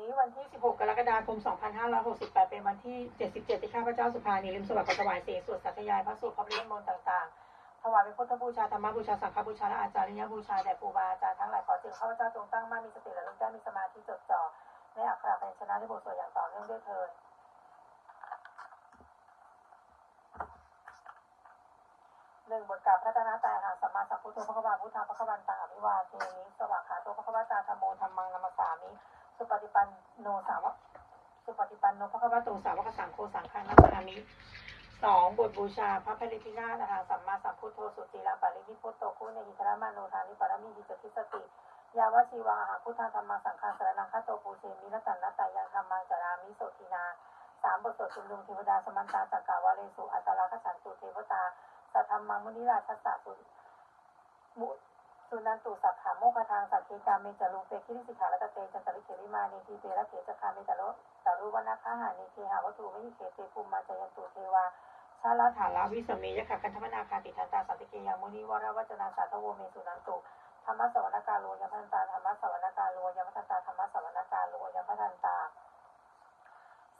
นี้วันที่ 16 กรกฎาคม 2568 เป็นวันที่ 77 ที่ข้าพเจ้าสุภานีลิมสวัสดิ์ถวายเสียงสวดสัตยายพระสูตรพระพิมนต์ต่างๆ ถวายเป็นพุทธบูชาธรรมบูชาสังฆบูชาและอาจาริยบูชาแด่ครูบาอาจารย์ทั้งหลายขอจึงข้าพเจ้าจงตั้งมั่นมีสติและลึกได้มีสมาธิจดจ่อในอักขระเป็นชนะในบทสวดอย่างต่อเนื่องด้วยเถิดหนึ่งบทกล่าวพระตนะตายหาสัมมาสัมพุทโธพระควาพุทธาพระควันตาอภิวาเทมิสวากขาโตพระควตาธรรมโมธรรมังนัมสสามิ สุปฏิปันโนสาวกสุปฏิปันโนพระควโตสาวกสังโฆสังฆานัมสามิสองบทบูชาพระพลิพินาศนะคะสัมมาสัมพุทโธสุติลาปาริมิพุทโตคุเนหิตระมาโนทานิปารมิหิจติสติยาวชีวังอาหารพุทธาธรรมังสังฆาสารนังคาโตปูเชมิรัตันนัตายังธรรมังจารามิโสทินาสามบทสวดชุมนุมเทวดาสมันตาจักกาวาเลสุอัตตาลกฉันตุเทวตาสัทธรรมังมุนิราชสัสสุมุ สุนันตุสัพขาโมกทางสัตเกกาเมจารุเปคิริสิกขาลตเตจันตริเขวิมานีทีเตระเขจคาเมจารุจารุวนาคาหานิเคหาวัตถุไม่หิเขเตภูมิมาจยันตุเทวาชาลาฐาลาวิสเมยขะกันธรรมนาคาติทันตาสันติเกยามุนิวรวัจนาสาตโวเมสุนันตุธรรมสวรรคาโลยมพันตาธรรมสวรรคาโลยมพันตาธรรมสวรรคาโลยมพันตา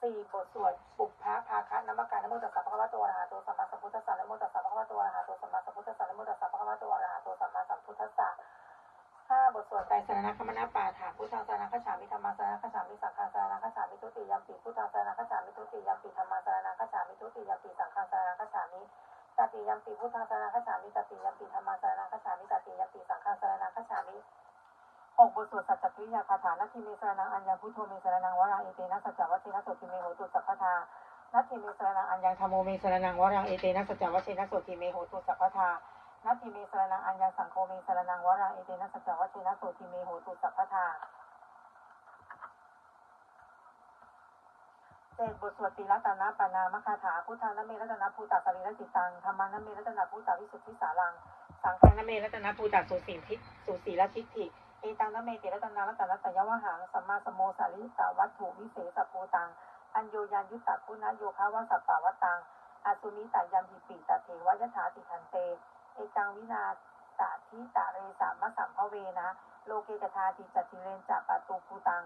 สี่บทสวดปุพพะภาคะนมการนโมตัสสะภะคะวะโตอะระหะโตสัมมาสัมพุทธัสสะนโมตัสสะภะคะวะโตอะระหะโตสัมมาสัมพุทธัสสะนโมตัสสะภะคะวะโตอะระหะโตสัมมาสัม พุทธัสสะห้าบทสวดไตรสรณคมนาปาฐาพุทธังสรณคัจฉามิธรรมังสรณคัจฉามิสังฆังสรณคัจฉามิทุติยัมปิพุทธังสรณคัจฉามิทุติยัมปิธรรมังสรณคัจฉามิทุติยัมปิสังฆังสรณคัจฉามิตติยัมปิพุทธังสรณคัจฉามิตติยัมปิธรรมังสรณคัจฉามิตติยัมปิสังฆังสรณคัจฉามิหกบทสวดสัจจกิริยาคาถานาทีเมสรนังอัญญพุทโธเมสรนังวรังเอเตนะสัจจวัชเชนะโสติเมโหตุสัพพทานาทีเมสรนังอัญญธรรมโมเมสรนังวรังเอเตนะสัจจวัชเชนะโสติเมโหตุสัพพทา นาทีเมสรนังอัญญังสังโฆเมสรนังวรังเอเตนะสัจจวัชเชนะโสติเมโหตุสัพพทาเจ็ดบทสวดตีรัตนาปานามคาถาพุทธังนเมรัตนาภูตาสรีรจิตังธรรมังนเมรัตนาภูตาวิสุทธิสารัง สังฆังนเมรัตนาภูตาสุสีทิสุสีลทิฏฐิเอตังนเมติรัตนารัตนัตยวหังสัมมาสมโมสาริตาวัตถุวิเศษภูตัง อัญโยยันยุตตะคุณโยคาวาสัปปาวตังอาสุนิตายัมหิปิตเทวยถาติทันเต เอตังวินาตาทิตะเรสามะสัมภเวนะ โลเกกทาติจัติเรนจัปปตูภูตัง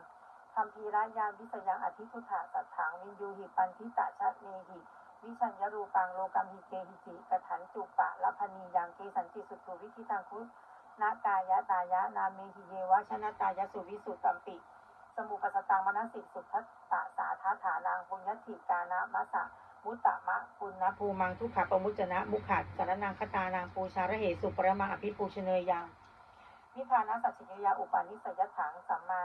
คัมภีรายานวิสยังอธิพุทธาสัทถังวินยูหิปันทิตะชะเนหิวิชัญญรูปังโลกัมหิเกหิจิกถันจุปะละพนียังเกสันติสุตุวิคิตังคุนากายะตายะนาเมหิเยวะชนะตายะสุวิสุตตัมปิสมุปสตังมนสิสุทัตตะสาทาฐานังปุญญติกานะมะสะ มุตตะมะปุณณภูมังทุกขปมุจนะ มุขัดสารนังคตานังปูชาระเหสุปรมาอภิปูชเนยยังนิพพานะสัจจิยาอุปาณิสยถังสัมมา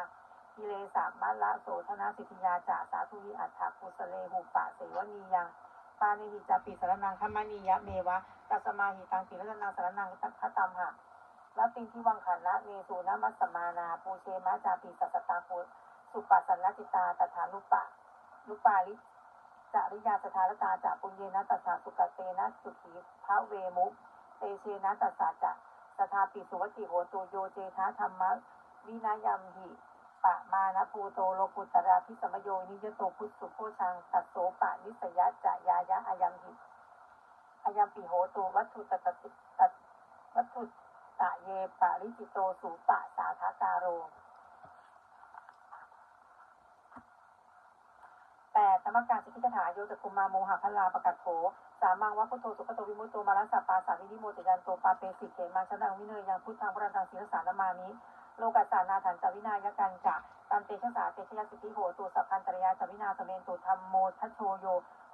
กิเลสามะละโสธนาสิทธิยาจาสาธุวิอัฏฐปุสเลหุปะเสวนียังปานิหิจาปิสารนังขมานียะเมวะตัสมาหิตังปิรัตนังสารนังทัตตัมหะและปิงที่วังขันละเมสูนมัสสมานาปูเชมาจาปีสัสตาปุสุปัสสันนจิตาตถานุปะนุปาลิ จาริยาสถารตาจะปุญเยนะตัสสาสุกเตนะสุขีพระเวมุเตเชนะตัสสาจะสถาปิสุวัติโหตโยเจทาธรรมะวินายัมหิปะมานะภูโตโลกุตราพิสมโยนิยโตพุทสุโพชังตัสโสปะนิสยะจะยายะอายัมหิอายัมปิโหตุวัตถุตตติตัวัตถุตะเยปาริจิโตสูปะสาทาการโร แปดธรรมการสิทธิกถาโยตคุมาโมหะพลาประกัดโถสามังวัพุทโธสุขโตวิมุตโตมาลัสสะปาสาวินิโมติยันโตปาเปสิเขมาชนะวิเนยยังพุทธังพระดังศีรสานามานิโลกัสสานาถันจวินายกันจะตันเตชะสาเตชยสิทธิโหตุสัพพันตรยาจวินาสเมนตุธรรมโมทัชโชโย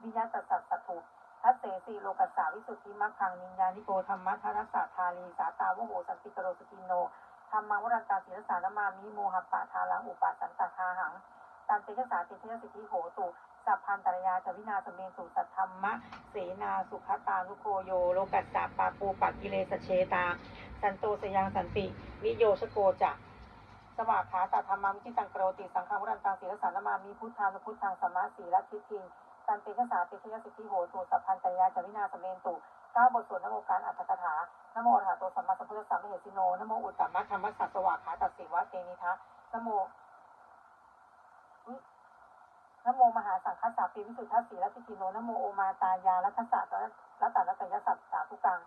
วิญญาตสัสสตุทัสเสสีโลกัสสาวิสุทธิมัคคังนิญญานิโกธรรมะทารัสสะทาลีสาตาวโหสันติกโรสกินโนธรรมังวรันตาศีรสานามามิโมหัปะทาลังอุปาสันตทาหัง ตันเตชะสาเตชยสิทธิโหตุสัพพันตรยาจาวินาสเมนตุสัทธรรมะเสนาสุขตานุโคโยโลกัสสะปาปูปักกิเลสเชตา สันโตสยังสันตินิโยชโกจะสวากขาตธรรมังจิตังกรติสังฆวรันตังศีรสานามามิพุทธานุพุทธังสัมมาสีลัทธิทิงตันตชะสาเตชยสิทธิโหตุสัพพันตรยาจาวินาสเมนตุเก้าบทสวดนโมการอัตถกถานโมอรหัตโตสัมมาสัมพุทธัสสะมเหสิโนนโมอุตตมะธรรมสัสสวากขาตัสสิวะเตนิทะนโม นโมมหาสังฆสาปีวิสุทธสีรัตติโนนโมโอมาตายารัตสะรัตตรัตยสัตตาทุกัง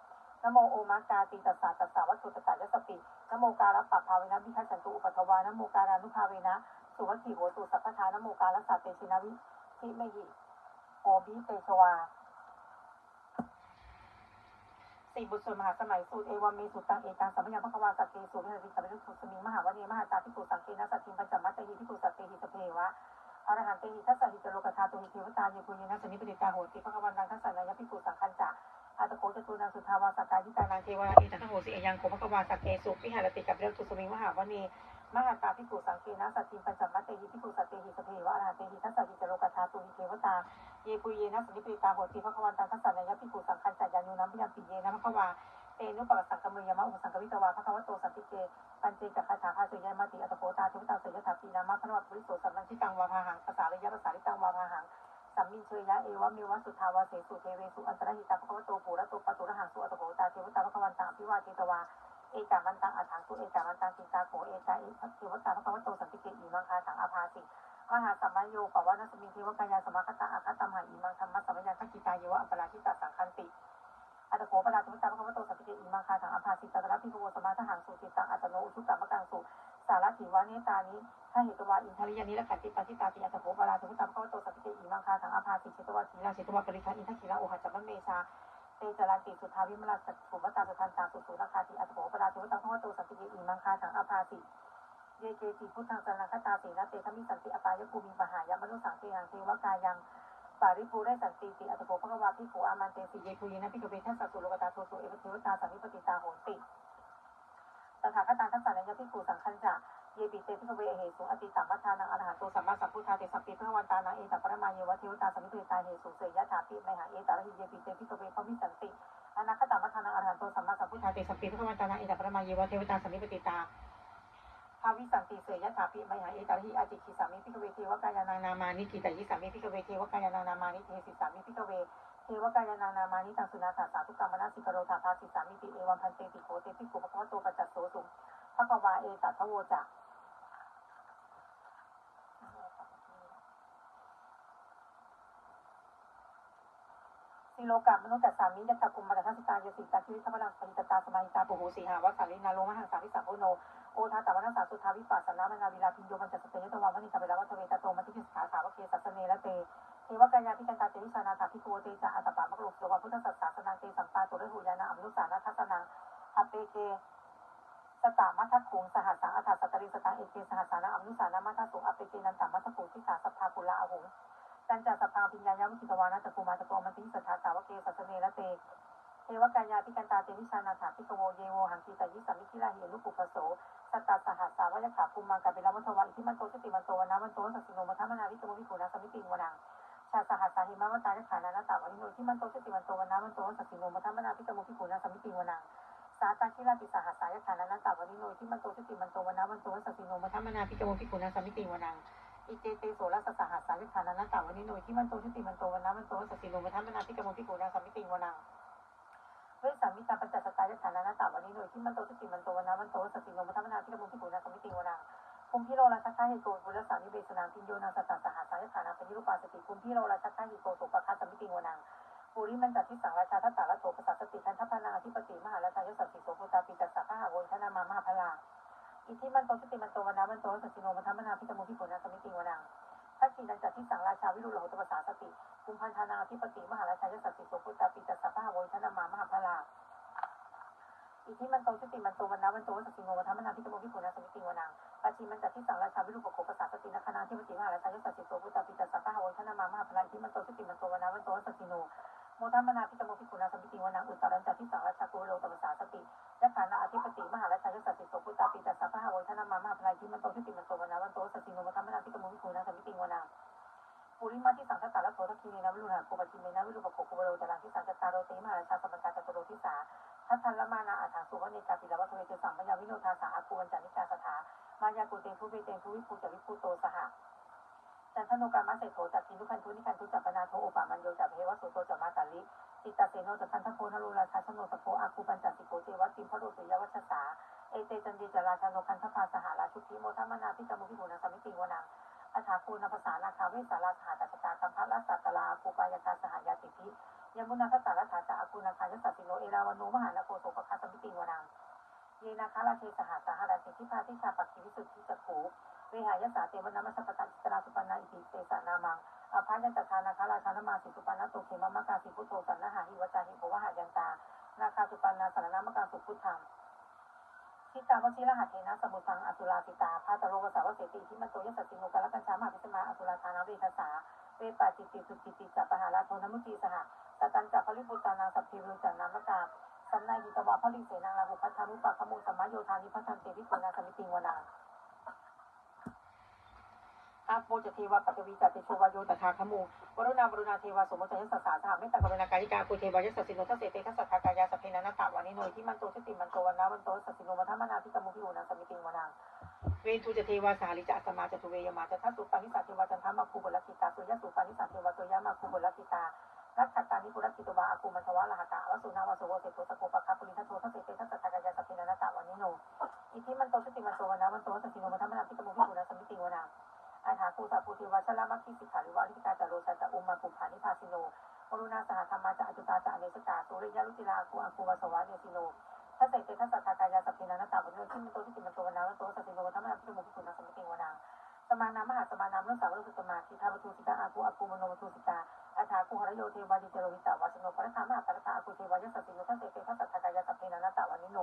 นโมโอมากาติตัสสะตัสสะวัตถุตตะยสปินโมการัปปะภาเวนะวิทัสสันตุอุปัทวานโมการานุภาเวนะสุวัติโหตุสัพพทานโมกาลัสสะเตชินาวิทิเมหิโอบิเตชวาสี่บุตรส่วนมหาสมัยสูตรเอวามีสุตตังเอกังสัมมยังพระควาสักเกสูตรวิหารติสัมมิสุสมิงมหาวณีมหาตาพิกุสังเกนะสัตถิมปัญจมัตตหิพิกุสัตเตหิสเพวะ อรหันเตหิทัสสะหิจโลกธาตุหิเทวตาเยปุญญนะสนิปติตาโหติพระกวันตังทัสสะนายพิกุสังคันจะอาตโคจตุนังสุทาวาสกายิตานังเทวาเอตังโหสิเอยังโคพระกวาสักเกสุวิหารติกับเรตุสมิงมหาวณีมหาตาพิกุสังเกนะสัตถิปัญจมัตตหิพิกุสัตเตหิสเพวะอรหันเตหิทัสสะหิจโลกธาตุหิเทวตาเยปุยเยนะสนิปริตาโหติพระควันตังทัสสะนายพิกุสังคันจัญญานุนัมพยัมปิเยนะพระควา เตนุปปัสสังกมยมะอุปสังกวิตวาพระควโตสันติเกปัญเจจักคาถาภาเสยมาติอัตโพตาเทวตาเสยถาปีนามะพระวัตปุริโสสัมมัญชิตังวาภาหังภาษาระยะภาษาลิตังวาภาหังสัมมินเชยะเอวะมิวะสุทาวาเสสุเทเวสุอันตรหิตาพระควโตปุระโตปตุระหังสุอัตโพตาเทวตาพระควันตังพิวาเทตวาเอกามันตังอัฏฐังสุเอกามันตังติตาโขเอกาเอเทวตาพระควโตสันติเกอิมังคาสังอาภาสิมหาสัมมาโยปวานัสมิงเทวกายาสมาคตาอาคตมหาอิมังธรรมะสัมยัญทักกิตายะอัปปราชิตาสังคันติ อัตโกปราทุตตาพระคัมภโตสัพพิเกอิมังคาถังอัภาสิตตระพิภโวสมาทหังสุติตังอัตโนอุชุกรรมกังสุสารถิวานิตานิถ้าเหตุวาอินทริยานิละขันติปันติตาติอัตโกปราทุตตาพระคัมภโตสัพพิเกอิมังคาถังอัภาสิเชตวาทีลาเชตวาปริคันอินทกิลาโอหัจจมเมชาเตจารันติสุทาวิมลสัตถุวัตาสุทันตาสุสุนาคาติอัตโกปราทุตตาพระคัมภโตสัพพิเกอิมังคาถังอัภาสิเยเกติพุทธังสนังคตาสีนะเตทมิสันติอปายภูมิมหายมนุสังเตหังเทวกายัง ปาริภูได้สันติติอัตโภพระวาพิโขอามันเตสีเยคุยนะพิกเวทัสสุโลกตาโทสุเอวเทวตาสัมมิปติตาโหติตถาคตาทัสสะนยพิภูสังคัญจะเยปิเตพิกเวเหสุอติตัมมัทานังอรหันโตสัมมาสัมพุทธาเตสัพพิพระวันตานังเอตัปรมาเยวเทวตาสัมมิปติตาเหสุเสยยะถาปิไมหาเอตาระหิเยปิเตพิกเวพมิสันติอนาคตามัทานังอรหันโตสัมมาสัมพุทธาเตสัพพิพระวันตานังเอตัปรมาเยวเทวตาสัมมิปติตา ภาวิสันติเสยยะถาปิมหาเอตาริอาจิกิสามิพิกเวเทวกายานานามานิกิตายิสามิพิกเวเทวกายานานามานิเทสิสามิพิกเวเทวกายานานามานิตังสุนาสาสาทุกรรมนาสิกโรธาภาสิสามิติเอวัมพันเตติโคเตติโกภควโตปัจจัตโสสุภควาเอตัทโวจะสิโลกามนุตัสสามิยัตถกุมมารทัสตายสิตาคิวิสัพพลังปริตตาสมาหิตาปุโหสีหาวัสสาลินาโลมหังสาวิสัมพุโน โอทาตาวนาสาสุทาวิปัสสนามนาวิลาพินโยมันจัสเตยตวามณิตาเวลาวัตเวตโตมัติพิสขาสาวเกสัสเนละเตเทวกายาพิจันตาเตวิสานาถาพิโกเตจาอัตปามะโลกโลวาพุทธสัสสาสนังเตสัมปาตุเรหูยานาอมนุสานาทัสนังอเปเกสตามัทคุงสหัสสังอัฏฐสัตริสตังเอเกสหัสานาอมนุสานามัทสุงอเปเกนันตามัทคุงทิสาสัพพาปุระอหุงจันจาสภาปิญญายาวิจิตวานาตะกูมาตะโกมันติสัทธาสาวเกสัสเนละเตเทวกายาพิกันตาเตวิชานาถาพิโกโวเยโวหังคีตายิสามิคิลาเฮนุปุปโส สัตตาสหัสสาวายขาภูมังกาเบลวัทวะอิทิมันโตสติมันโตวันนาวันโตสัสสิโนมัทมนาวิจโมวิโกนาสมิติงวนังชาสหัสสาหิมะวตายขานานาตาวันโนที่มันโตสติมันโตวันนาวันโตสัสสิโนมัทมนาวิจโมวิโกนาสมิติงวนังสาตาคิลาติสหัสสายขานานาตาวันโนที่มันโตสติมันโตวันนาวันโตสัสสิโนมัทมนาวิจโมวิโกนาสมิติงวนังอิเจเตโสรัสสหัสสายขานานาตาวันโนที่มันโตสติมันโตวันนาวันโตสัสสิโนมัทมนาวิจโมวิโกนาสมิติงวนัง เวสามิตาปัญจสตายฐานานาตาวันนี้หน่วยที่มันโตสติมันโตวนนามันโตสติโนมัทมนาที่กระมุงที่ปุณาสมิติวนาภูมิพิโรราชคาหิโกบุรสานิเบสนามพิญโยนาสตตสหัสสายฐานาเป็นยุปาสติภูมิพิโรราชคาหิโกสุปคาสมิติวนาปุริมันจัดที่สังราชาทัตตาละโสภาษาสติทันทัพนาธิปติมหาราชายสัตติโสภูตาปิตัสสะพหาวนทนามามหาพลาอิทิมันโตสติมันโตวนนามันโตสติโนมัทมนาพิจมุพิปุณาสมิติวนาทักษิณจัดที่สังราชาวิรุฬโหตภาษาสติ ภูมิพันธานาธิปติมหาราชายสัตติโสภูตตาปิตัสสะพหาวนทนามามหาพลาอิทธิมันโตชุติมันโตวันนาวันโตสักสิโงวัฒมนาพิจโมพิปุณสมิติวนังปัจจิมันจัดที่สังราชาวิรุปโคภาษาสตินคณาที่ปฏิมหาราชายุสัจจิโสพุตตาปิตาสัพพะหาวันธนามามหาพลายที่มันโตชุติมันโตวันนาวันโตสักสิโนโมทัมนาพิจโมพิปุณสมิติวนังอุตตรันจัดที่สังราชากุโลตภาษาสติยะขานาอธิปติมหาราชายุสัจจิโสพุตตาปิตาสัพพะหาวันธนามามหาพลายที่มันโตชุติมันโตวันนาวันโตสักสิโนโมทัมนาพิจโมพิปุณสมิติวนัง ปุริมาที่สังฆตาละโสตคีเนนะวิรุณาโกปจิเมนะวิรุปโคโกโลตรังที่สังฆตาโรติมหาราชาสมการจตุโรทิสาทัทันละมานาอาถาสุวเนกาปิลวัตเวเตสัมยาวิโนทาสาอาคูวันจานิกาสถามายากุเตทุเวเตทุวิภูจวิภูโตสหจันทโนกามาเสโถจักกินุคันทุนิคันทุจัปนาโทโอปามันโยจับเฮวสุโตจัมาตาลิติตาเสโนจัพันทโพนโรราชาชโนสโพอาคูปัญจสิโกเจวัตติพระโรสุยวัชสาเอเตจันดีจราชาโนคันทพาสหราชุติโมทัมนาพิจมุพิบูนาสมิติวนัง อาถาคูนภาษานาคาเวสาราสหตัสตากัมพัลสัตตลาภูปายกาสหายาติพิยมุนาคตาละถาจาอาคูนาคายสัตติโนเอราวโนมหานโกโสปคาสมิติวนังเยนาคาราเทสหาสหราเทธิพาทิชาปักขิวิสุทธิจักขูเววิหายสาเตวนามัสสปตันตราสุปันนาอิติเตสะนามังอภัยันตทานาคาราชานามาสิสุปันนาตุเขมะมะกาสิพุทโธสันนหาหิวจาหิโภวหายันตานาคาสุปันนาสารนามกาสุพุทธัง ทิตาวชิรหัตเทนะสมุทังอสุราติตาพาตโรกสาวเสติที่มันโตยสัสสิโนกาลกัญชามาพิสมาอสุราธานาเวทสาเวปาจิติสุจิติจัปหาราโทนมุจีสหสตันจักริบุตานาสัพพิรุจันนามกาสันนายหิตวาพลิเสนาลาหุพัทธานุปะขมุสัมมาโยธานิพัฒนเตวิปุนาสมิติงวนา อาโปจเทวปัตวีจัตติโชวาโยตถาคมูวรุณาวรุณาเทวสมมติยัสสาสหเมตตากรุณาการิกาคุเทวายัสสิโนทัสเสเตทัสสะทากายาสัพเพนันตะวานิโนที่มันโตชติมันโตวันนาวันโตสัสสิโนมัทมนาทิกมุพิโอนาสมิติวนาเวนทุจเทวาสาลิจะสมาจตุเวยมาจะทัสสุปานิสัตเทวจันทามาคูบุลกิตาสุยสุปานิสัตเทวาสุยามาคูบุลกิตานักขัตตานิปุรกิตวาอาคูมัทวะละหกะวสุนาวสุโวเสโตสโกปะคาปุริทัสโตทัสเสเตทัสสะทากายาสัพเพนันตะวานิโนอิทิมันโตชติมันโตวันนาวันโตสัสสิโนมัทมนาทิกมุพิโอนาสมิติวนา อาถาภูสาภูเทวาชลามัคคีสิกขารือว่าลิกาจารสัจจะอุมมาปุผานิพาสิโนมรุณาสหธรรมาจะอจุตาจะอเนสกาสุริยาลุจิลาคูอังคูวาสวะเนสิโนถ้าเสกเตทัสสะทากายาสัพเพนานาตาวันโนที่มันโตที่ติมันโตวันนาวันโตสัสสิโนวัฒนธรรมพิมุขคุณสมิติวนาสมานามหาสมานามเรื่องสาวรุสตมาทิทาปทุสิกาอาคูอาคูมโนปทุสิกาอาถาคูหรโยเทวาดิเจโรวิตาวาสโนปรธรรมหาปรธาอาคูเทวายสัสสิโนถ้าเสกเตทัสสะทากายาสัพเพนานาตาวันนิโน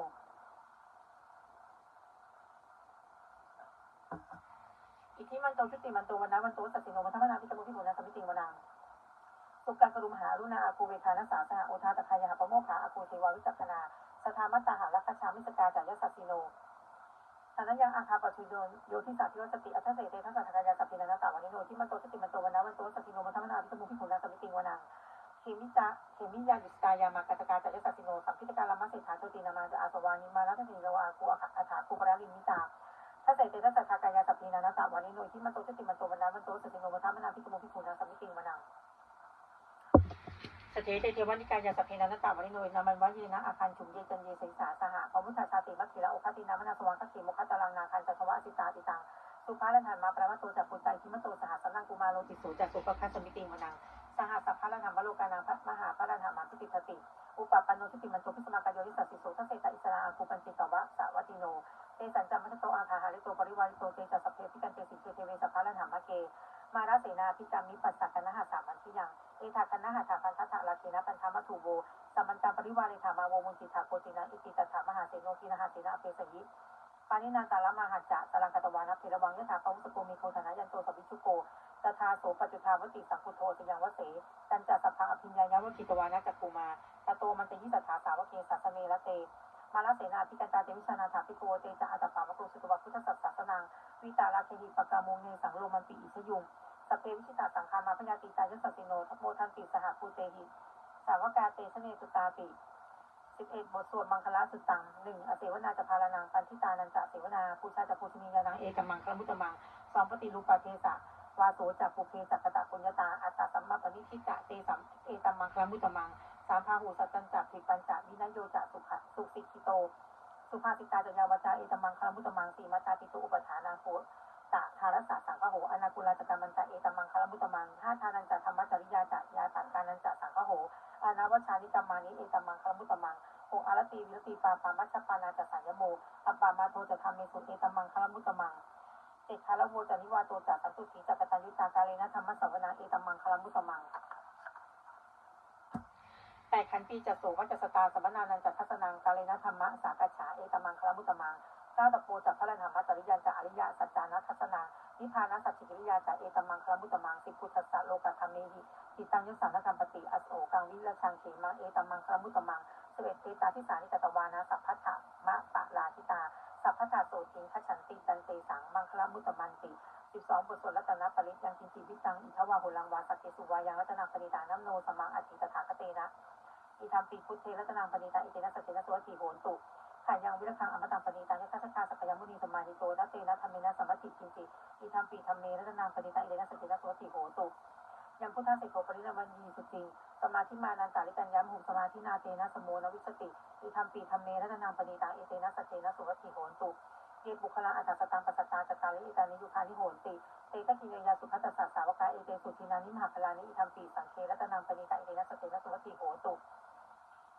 อิทธิมันโตชุติมันโตวันนะวันโตสัสสิโนวัฒนาพิจมุพิโหนะสมิติวนาสุกังกรุมหารุณาอาคูเวทานัสสาสหโอทาตะคายหาปโมขาอาคูเทวาวิจักขณาสธามัตตาหารักชามิสกาจายสัสสิโนฐานะยังอาคาปชุโยนโยทิสัตทิวสติอัตเสเตทัสสะทากายาสัพพินานตาวันิโนที่มันโตชุติมันโตวันนะวันโตสัสสิโนวัฒนาพิจมุพิโหนะสมิติวนาเขมิจาเขมิยายุสกายามากาตกาจายสัสสิโนสัมพิตการลมัสเสถาโตตินามาจะอาสวานิมาลัตถิโลอาคูอาถาคูปราลิมิตา ถ้าใส่เตทัสสะทากายาสัพพีนานาตาวันนี้โนที่มันโตสติมันโตวันนั้นมันโตสติโนวัฒนมนาพิจโมพิภูนาสัมมิติงมนังสเตเตเทวันิกายาสัพพีนานาตาวันนี้โนยนามันวะเยนะอาคันชุมเยจันเยสิสาสหะพมุทธาชาติมัคคิระโอคตินามนาสวังคติโมคตาลังนาคันจัตวะสิตาติตังสุภาลันหันมาประวัตโตจักปุตไตทิมโตสหสันนังกุมาโลติโสจักสุปคัสมิติงมนังสหสัพพะลันหันวโลกานังพัมหาพะลันหันมาพิติทติ อุปปันโนทิติมันโตพิสมากายโยริสัสสิโสทัสเสตอิสราอาคูปันติตวะสวัติโน ตสัญจามัตโตอาคาหาริโตปริวาริโตเตจัสเพพิกันเตสิเตเทเวสัพพะลันหามะเก มาราเสนาพิจามิปัสสะกันนะหาสามันทิยังเอทากันนะหาถาพันทัตถะลาเกนะปันธามัทุโวสัมมันตาปริวาริธามาโวมุนติถาโกตินะอิติตถามหาเสโนทินะหาเสนาเปสยิปานินาตาลมาหัจจะตาลังกตวานะเทระวังยะถาปวุสโกมีโคธนะยันโตสวิชุโกตถาโสปัจจุทาวติสังคุโทสยังวเสตันจัสัพพังอภิญญายาวกิตวานะจักกุมาตโตมันเตยิตถาสาวเกสัสเมละเต มาลาเสนาพิกันตาเตวิชานาถาพิโกเตจะอัตปามะโกสุตวะพุทธสัสสะสนังวิตาลาเคหิปกามงเนสังโลมันปิอิชยุงสเปวิชิตาสังคามาพยาติตายสัสสิโนทัพโมทันติสหภูเตหิสาวกาเตชเนตุตาติสิบเอ็ดบทสวดมังคลาสุตังหนึ่งอเสวนาจะพาลานังปันทิตานันจะเสวนาปูชาจะปูชนียานังเอกมังคลมุตมังสองปฏิรูปาเทสะวาโสจักปุเพจักกตะปุญญตาอัตตาสัมมาปณิชิตะเตสัมเอตัมมังคลมุตมัง สามพาหูสัจจันจักถิปัญจวินโยจักสุขะสุสิกิโต สุภาสิตาจยาวจาเอตมังคลมุตตมังสีมาตาปิตุอุปทานาโคตะทารสะสังฆโหอนาคุลาจกรรมันจะเอตมังคลมุตตมังห้าทานันจะธรรมจริยาจะยาตังกานันจะสังฆโหอานาวชานิตมานิเอตมังคลมุตตมังหกอารตีวิรตีปาปามัชปานาจะสัญโมอัปปามาโทจะทำเมสุเอตมังคลมุตตมังเจ็ดคารโวจานิวาโตจัสันตุสีจักตัญยุตากาเลนะธรรมสวนาเอตมังคลมุตตมัง ขันปีจะโสวัจสตาสมนานันจัทัสนังกาเลนะธรรมะสากฉาเอตมังคลมุตตมังก้าตะโพจักพระธรรมจริยันจะอริยสัจจานัทัสนานิพานะสัจจิกิริยาจะเอตมังคลมุตตมังสิพุทธัสสะโลกธรรมเมหิจิตังยุสานธรรมปฏิอโศกังวิรชังเขมังเอตมังคลมุตตมังสเวตเตตาทิสานิกตวานะสัพพัทธะมะปะลาทิตาสัพพัทธะโสติงขฉันติตันเตสังมังคลมุตตมันติสิบสองบทสวดรัตนปริยังกินจิวิตังอิทวาหุลังวาสเกสุวายังรัตนังปณิตานัมโนสมังอธิตถาคเตนะ อิธรรมปีพุทเทรัตนังปณิตาอิเตนะสเตนะสวัสดิโหนตุขายังวิรคังอมตังปณิตายัคคาสักยมุนีสมาธิโตนัตเตนะธรรมเมนะสัมปติกินจิอิธรรมปีธรรมเมรัตนังปณิตาอิเตนะสเตนะสวัสดิโหนตุยังพุทธะเสกโกปริณวันยีสุติงสมาธิมานันตาลิกัญญามหุมสมาธินาเตนะสมโมนวิสติอิธรรมปีธรรมเมรัตนังปณิตาอิเตนะสเตนะสวัสดิโหนตุเยบุคลาอัตตสตังปัสตาจตาลิอิตานิยุคานิโหนติเตตะกิเนยาสุภัตตสสาวกาเอเตสุทินานิมหาพลานิอิธรรมปีสังเครัตนังปณิตาอิเตนะสเตนะสวัสดิโหตุ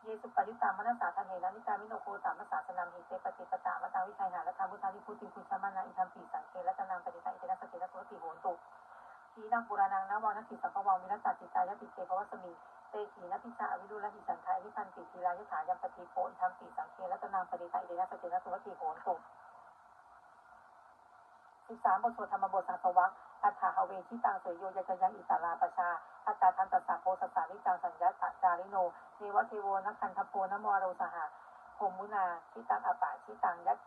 เยสุปยุตตามนัสสาธเนนะนิกามิโนโคตามสาสนัมหิเตปฏิปตามตาวิชัยหาและธรรมุทานิพุติพุณชมานาอิทัมปีสังเคและตนางปฏิตาอิเตนะสตินะสุติโหนตุทีนังปุรานังนวังนักขิสัพพวังวิรัสสติตายติเกภวสมิเตขีนพิชาอวิรุลหิสันทายวิพันติทีรายถายัมปฏิโพอิทัมปีสังเคและตนางปฏิตาอิเตนะสตินะสุติโหนตุสิบสามบทสวดธรรมบทสังสวัก อัฏฐาเวทิตังเสยโยยจยังอิสาราประชาอัตตาทันตสสะโพสสานิจังสัญญาตจาริโนเนวเทโวนักขันทโพนโมโรสหะโหมุนาชิตังอปาชิตังยัก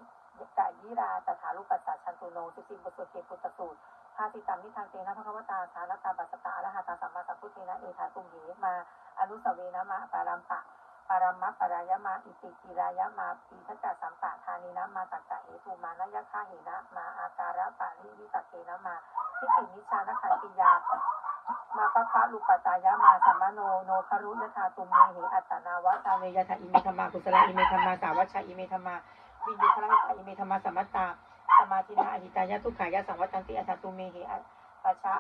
กะยิราตถาลุปัสสะชันตุโนสิสิบทสวดเกปุตตสูตรภาสิตัมนิทานเตนะพระคัมตาสานตาปัสตาอรหัตาสัมมาสัมพุทเทนะเอธาตุมเหมา อนุสเวนะมาปารัมปะ ปารัมมะปรายมาอิติกิรายมาปีทัจจสัมปะทานีนะมาตักกะเหตุมานยะคาเหนะมาอาการะปะริวิตเกนะมาทิฏฐินิชานขันติยามาปะพะลุปตายะมาสัมมโนโนคารุยถาตุมเมหิอัตนาวะตาเวยถาอิเมธรรมากุศลอิเมธรรมาสาวัชชะอิเมธรรมาวิญญาณหิตาอิเมธรรมาสัมัตตาสมาธินาอหิตายะทุกขายะสังวัตันติอัตตุมเมหิอัปชะ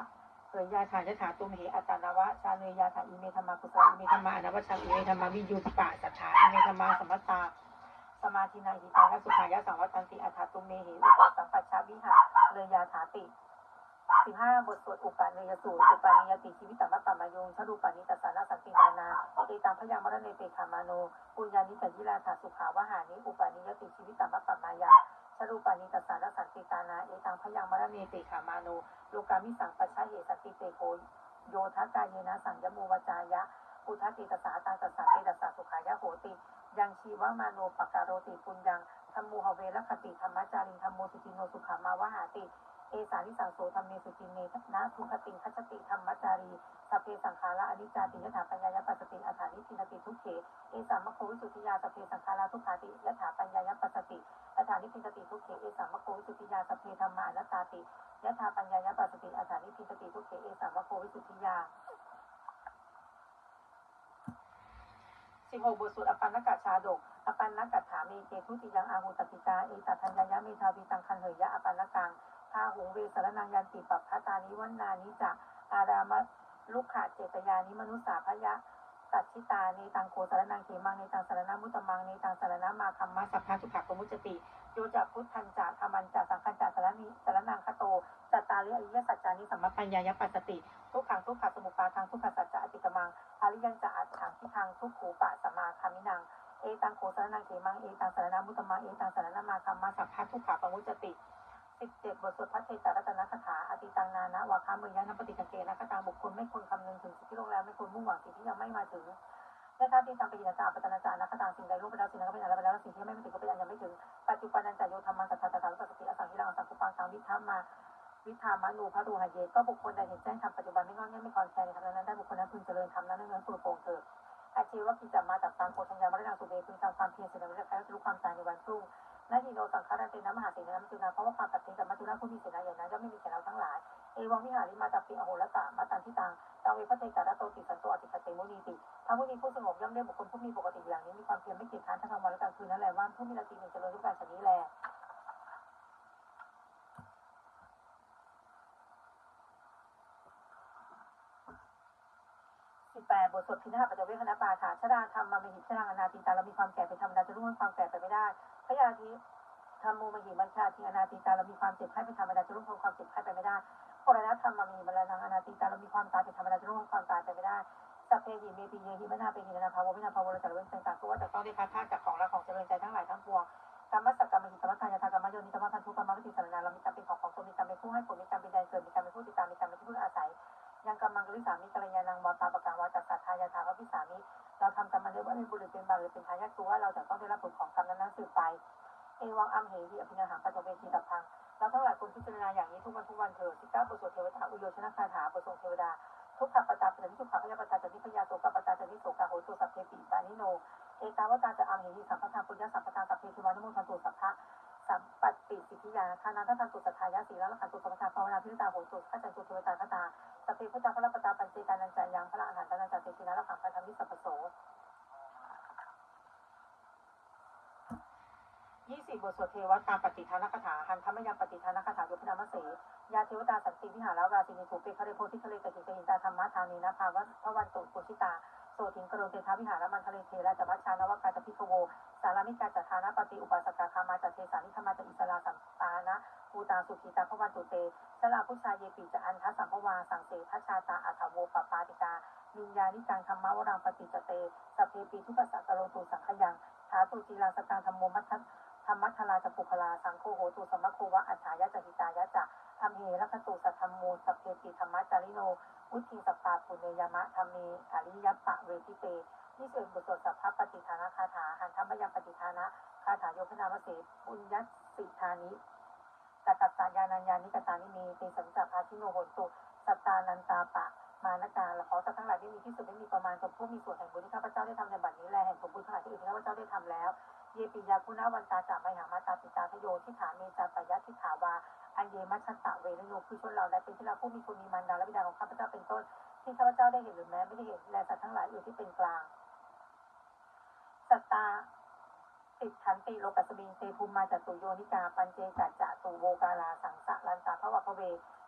เผยยาถายะถาตุมเหอัตตนาวะชาเนยาถาอิเมธรรมากุศลอิเมธรรมาอนาวชังอิเมธรรมาวิญญูปะสัทธาอิเมธรรมาสมัตตาสมาธินาอหิตาสุขายะสังวัตันติอัตตุมเมหิอุปสัมปชะวิหะเลยยาถาติสิบห้าบทสวดอุปาเนยสูตรอุปาเนยติชีวิตสัมมัตตมายงชรูปานิตสานาสันตินานาเอตังพยังมรณเนเตขามาโนปุญญานิสัยยิราธาสุขาวหานิอุปาเนยติชีวิตสัมมัตตมายา ชรูปานิตสานาสันติตานาเอตังพยังมรณเนเตขามาโนโลกามิสังปัชชะเหสติเตโกโยทักกายเยนะสังยโมวจายะอุทัติตสาตังตสาเตตสาสุขายะโหติ ยังชีวมาโนปการโรติปุญญังธรรมูหเวรคติธรรมจาริงธรรมโมสุติโนสุขามาวหาติ เอสานิสังโสธรรมเมสุจินเมทนะทุคติงคัจติธรรมจารี เพสังขาระอนิจจาติยถาปัญญายปัสสติอัฏฐานิทินติทุกเขเอสัมมโควิสุทธิยาสัพเพสังขาระทุกขาติยถาปัญญายปัสสติอัฏฐานิทินติทุกเขเอสัมมโควิสุทธิยาสัพเพธรรมานัตตาติยถาปัญญายปัสสติอัฏฐานิทินติทุกเขเอสัมมโควิสุทธิยาสิบหกบทสวดอปันนกชาดกอปันนกัตถาเมเกทุติยังอาหุตติกาเอตัทัญญายะเมธาวิตังคันเหยยะอปันนกังพาหุงเวสารนังยันติปัปพะตานิวันนานิจะอารามะ ลุกขาเจตยานิมนุสสาพยะตัดชิตาเนตังโคสารนังเขมังเนตังสารนามุตมังเนตังสารนามาคัมมะสัพพะสุขะปมุจติโยจะพุทธันจะธรรมันจะสังคันจะสารนิสารนังคโตจัตตาริอริยสัจจานิสัมมปัญญายปัสสติ ทุกขังทุกขะสมุปาทางทุกขสัจจะอติกมังอริยังจะอัตถังที่ทางทุกขูปะสมาคามินังเอตังโคสารนังเขมังเอตังสารนามุตมังเอตังสารนามาคัมมะสัพพะทุกขะปมุจติ สิบเจ็ดบทสวดพระเทจารัตนคาถาอติตังนานะวาคาเมยะนปฏิกเกนะคตังบุคคลไม่ควรคำนึงถึงสิ่งที่ลงแล้วไม่ควรมุ่งหวังสิ่งที่ยังไม่มาถึงและท่าที่ทำไปยินตาปัตนาจานะคตังสิ่งใดรู้ไปแล้วสิ่งนั้นก็เป็นอะไรไปแล้วสิ่งที่ไม่มาถึงก็เป็นอันยังไม่ถึงปัจจุบันนันจะโยธรรมันสัทธาตถาสัพติอสังคิรังสังคุปังสังวิธามาวิธามานูพระดูหเยก็บุคคลใดเห็นแจ้งทำปัจจุบันไม่งอนแง่ไม่คอนแคลนในธรรมนั้นได้บุคคลนั้นพึงเจริญธรรมนั้นเนื้อสู่โปร่งเถิดอาชีวะกิจจามาจากตังโพชัญญามรณะสุเบพึงทำความเพียรเสด็จและรู้ความตายในวันพรุ่ง นาทีโนสังฆารันเตนะมหาเสนามัจจุนาเพราะว่าความตัดสินกับมัจจุนาผู้มีเสนาอย่างนั้นย่อมไม่มีแก่เราทั้งหลาย เอวังวิหาริมาตาปิอโหรตะมาตันทิตังตังเวพระเตจารโตติสันโตอติคเตมุนีติพระผู้มีผู้สงบย่อมเรียกบุคคลผู้มีปกติอย่างนี้มีความเพียรไม่เกียจค้านทั้งกลางวันและกลางคืนนั่นแหละว่าผู้มีนาทีหนึ่งเจริญรูปการชนี้แลแปดบทสวดพินาศปัจเวคณปาฐาชดาธรรมมามิหิชรังอนาติตาเรามีความแก่เป็นธรรมดาจะร่วงความแก่ไปไม่ได้ พระยาธิธรรมโมหิมัญชาทิอนาติตาเรามีความเจ็บไข้เป็นธรรมดาจะร่วงความเจ็บไข้ไปไม่ได้โครณธรรมมามีมรณะอนาติตาเรามีความตายเป็นธรรมดาจะร่วงความตายไปไม่ได้สัพเพหิเมปิเยหิมนาเปหินาภาววินาภาวโรจัลเวนต่างๆก็ว่าจะต้องได้พัดพลาจากของรักของเจริญใจทั้งหลายทั้งปวงกรรมสักกรรมหิกรรมทายาทากรรมโยนิกรรมพันธุกรรมวิติสารนาเรามีกรรมเป็นของของตนมีกรรมเป็นผู้ให้ผลมีกรรมเป็นแดนเกิดมีกรรมเป็นผู้ติดตามมีกรรมเป็นที่พึ่งอาศัยยังกำมังกริสามิกัลยาณังวาตาปกังวาจัสสัทธายาทาวพิสามิ เราทำกรรมมาเรียกว่าเป็นบุรุษเป็นบาหรือเป็นทายาทตัวว่าเราจะต้องได้รับผลของกรรมนั้นสืบไปเอวังอัมเหหิอภินาหังปัจจเวทีตับพังเราทั้งหลายควรพิจารณาอย่างนี้ทุกวันทุกวันเถิดที่เก้าประสวดเทวดาอุโยชนะคาถาประสงเทวดาทุกขปัจจาเป็นทุกขพยาปัจจาจะนิพยาโสกปัจจาจะนิโสกาโหตุสัพเพปิตานิโนเอกาวตาจะอัมเหหิสัมปทาปุญญาสัมปทาสัพเพทิวานุโมทันตุสัพพะสัมปัตติสิทธิยาคานาทันตุสัทธายาสีแล้วขันตุสัมปทาภาวนาพิริตาโหตุขัจจันตุเทวตาคตา สพเพพุทธพระปตาปัญจกานันจายังพระอรหันตนันจาเตตินะละขังพันธมิสัพโสยี่สิบบทสวดเทวตาปฏิทานคาถาหันธรรมยังปฏิทานคาถาโยพนามเสยาเทวตาสันติวิหารราสินีถูเปคะเรโพธิคะเลกจิตหินตาธรรมะทานีนะภาวะพระวันตุปุชิตาโสถิงกโรเตทาวิหารมันทะเลเทระจัมัชานวกาจพิกโว สารามิกาจัทานะปฏิอุปสกาคามาจัเทสานิธรรมาจอิสราสัมตานะภูตาสุขีตาพวันตุเตสลาพุชาเยปีจะอันทัสสัมภวาสังเสทัชชาตาอัฏฐโวปปาติกามิญญานิจังธรรมวรังปฏิจเตสเพปีทุกสักโลตุสังขยังถาตุจีรังสตังธรรมโมมัทธรรมัทลาจปุคลาสังโฆโหตุสมมโควะอัฏฐายะจหิตายะจะธรรมเฮรัคตุสัทธรรมโมสพเพปีธรรมะจาริโนอุทิสัปปาปุเนยมะธรรมเมอริยปะเวทิเต นี่ส่วนบุตรสัพพปฏิฐานะคาถาหันธรรมยังปฏิฐานะคาถาโยคนามเสปุญญสิทธานิกตัสสายานัญญานิกตานิมีเตสัมจัพพาทิโนโหตุสตานันตาปะมานการละขอสัตว์ทั้งหลายที่มีที่สุดไม่มีประมาณจงผู้มีส่วนแห่งบุญที่ข้าพเจ้าได้ทำในบัดนี้แลแห่งผลบุญทั้งหลายที่อื่นที่ข้าพเจ้าได้ทำแล้ว เยปิยาคุณาวันตาจากไมหามาตาปิตาทโยที่ฐานเมจาปยัตทิถาวาอันเยมัชชตะเวรโยคือชนเราและเป็นที่เราผู้มีคุณมีมารดาและบิดาของข้าพเจ้าเป็นต้นที่ข้าพเจ้าได้เห็นหรือแม้ไม่ได้เห็นและสัตว์ทั้งหลายอื่นที่เป็นกลาง สัตตาติดขันติโลกัสมิงเตภูมิมาจากตุโยนิกา ปัญเจกัจจะตุโวกาลาสังสะลันตาพระวัพเว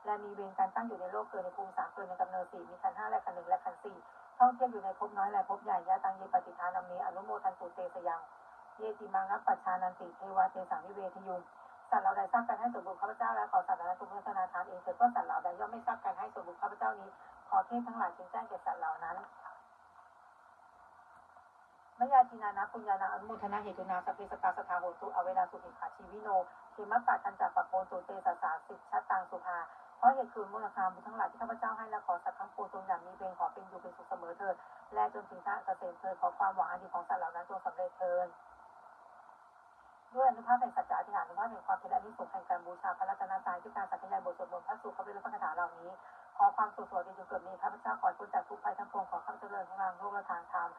และมีเวรการตั้งอยู่ในโลกเกิดในภูมิสามเกิดในกำเนิดสี่มีขันห้าและขันหนึ่งและขันสี่ท่องเที่ยวอยู่ในภพน้อยและภพใหญ่ยะตังเยปฏิทานามีอนุโมทันตุเตสยังเยติมังนับปัชานันติเทวาเตสังวิเวทยุงสัตว์เราใดทราบการให้ส่วนบุญข้าพเจ้าและขอสัตว์นั้นจงพัฒนาทานเองเถิดเพราะสัตว์เราใดย่อมไม่ทราบการให้ส่วนบุญข้าพเจ้านี้ ขอเทพทั้งหลายจึงแจ้งแก่สัตว์เหล่านั้น มยาทินานะปุญญานาอนุโมทนาเหตุนาสพเพสตาสถาโหตุอเวลาสุขิขาชีวิโนเทมะปะทันจัปปะโปนตุเตสสาสิชะตังสุภาเพราะเหตุคือมูลคาบุญทั้งหลายที่ข้าพเจ้าให้และขอสัตว์ทั้งปวงจงอย่างมีเวรขอเป็นอยู่เป็นสุขเสมอเถิดและจนถึงทางเกษมเถิดขอความหวังอันดีของสัตว์เหล่านั้นจงสำเร็จเถิดด้วยอนุภาพแห่งสัจจะอธิษฐานอนุภาพแห่งความเพียรและนิสงส์แห่งการบูชาพระรัตนตรัยด้วยการสักยายบทสวดมนต์พระสูตรพระเวรพระคาถาเหล่านี้ ขอความสุขสวัสดีจงเกิดมีข้าพเจ้าขอพ้นจากทุกภัยทั้งปวงขอข้าพเจ้าเจริญทั้งทางโลกและทางธรรม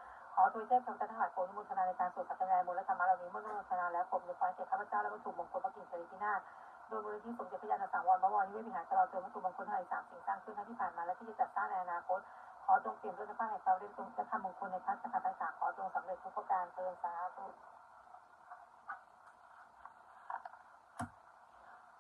ขอทุยเทพเทวดาทั้งหลายโปรดอนุโมทนาในการสวดสักยายบทและธรรมะเหล่านี้เมื่ออนุโมทนาแล้วผมในความเกิดข้าพเจ้าและวัตถุมงคลพระกิ่งสรีพินาศโดยมูลนิธิสมเด็จพระยาณสังวรบวรนิเวศวิหารตลอดจนวัตถุมงคลทั้งหลายสามสิ่งสร้างขึ้นทั้งที่ผ่านมาและที่จะจัดสร้างในอนาคต ขอจงเปลี่ยนด้วยน้ำพระแห่งความเรียบจงและทำมงคลในพระสถานต่างๆขอจงสำเร็จทุกประการเทินสาธุ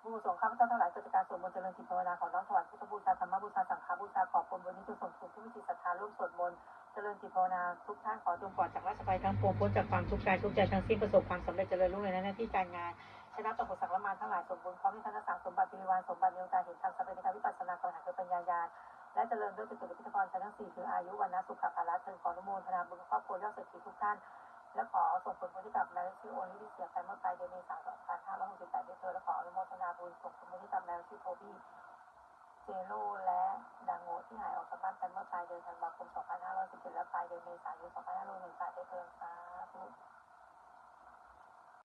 ผู้ประสงค์ข้าพเจ้าทั้งหลายเกิดจากการสวดมนต์เจริญจิตภาวนาขอน้อมถวายพุทธบูชาธรรมบูชาสังฆบูชาขอผลบุญนี้จงส่งถึงผู้มีจิตศรัทธาร่วมสวดมนต์เจริญจิตภาวนาทุกท่านขอจงปลอดจากราชภัยทั้งปวงพ้นจากความทุกข์กายทุกข์ใจทั้งสิ้นประสบความสำเร็จเจริญรุ่งเรืองในหน้าที่การงานชนะต่อผลสังละมานทั้งหลายสมบูรณ์พร้อมด้วยธนสารสมบัติบริวารสมบัติในองการเห็นธรรมสำเร็จในการวิปัสสนากรรมฐานคือปัญญาญาณและเจริญด้วยจิตุรพิธพรชั้นทั้งสี่คืออายุวันนะสุขภาระเชิญขออนุโมทนาบุญครอบครัวยอดเศรษฐีทุกท่าน และขอส่งผลบุญให้กับนายชื่อโอลิที่เสียไปเมื่อปลายเดือนเมษายน2568ด้วยเธอและขออนุโมทนาบุญส่งผลบุญให้กับนายชื่อโทบี้ เซโร่และดังโงที่หายออกจากบ้านไปเมื่อปลายเดือนธันวาคม 2517 และปลายเดือนเมษายน 2518ได้เพิ่มครับ